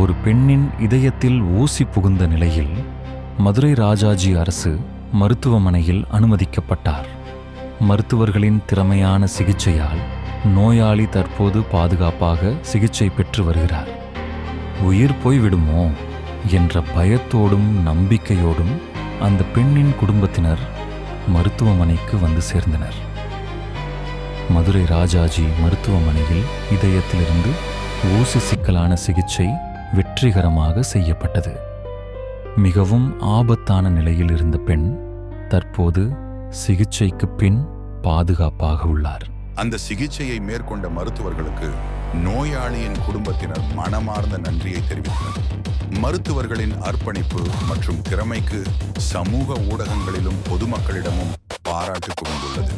ஒரு பெண்ணின் இதயத்தில் ஊசி புகுந்த நிலையில் மதுரை ராஜாஜி அரசு மருத்துவமனையில் அனுமதிக்கப்பட்டார். மருத்துவர்களின் திறமையான சிகிச்சையால் நோயாளி தற்போது பாதுகாப்பாக சிகிச்சை பெற்று வருகிறார். உயிர் போய்விடுமோ என்ற பயத்தோடும் நம்பிக்கையோடும் அந்த பெண்ணின் குடும்பத்தினர் மருத்துவமனைக்கு வந்து சேர்ந்தனர். மதுரை ராஜாஜி மருத்துவமனையில் இதயத்திலிருந்து ஊசி சிக்கலான சிகிச்சை வெற்றிகரமாக செய்யப்பட்டது. மிகவும் ஆபத்தான நிலையில் இருந்த பெண் தற்போது சிகிச்சைக்கு பின் பாதுகாப்பாக உள்ளார். அந்த சிகிச்சையை மேற்கொண்ட மருத்துவர்களுக்கு நோயாளியின் குடும்பத்தினர் மனமார்ந்த நன்றியை தெரிவித்தனர். மருத்துவர்களின் அர்ப்பணிப்பு மற்றும் திறமைக்கு சமூக ஊடகங்களிலும் பொதுமக்களிடமும் பாராட்டு குவிந்துள்ளது.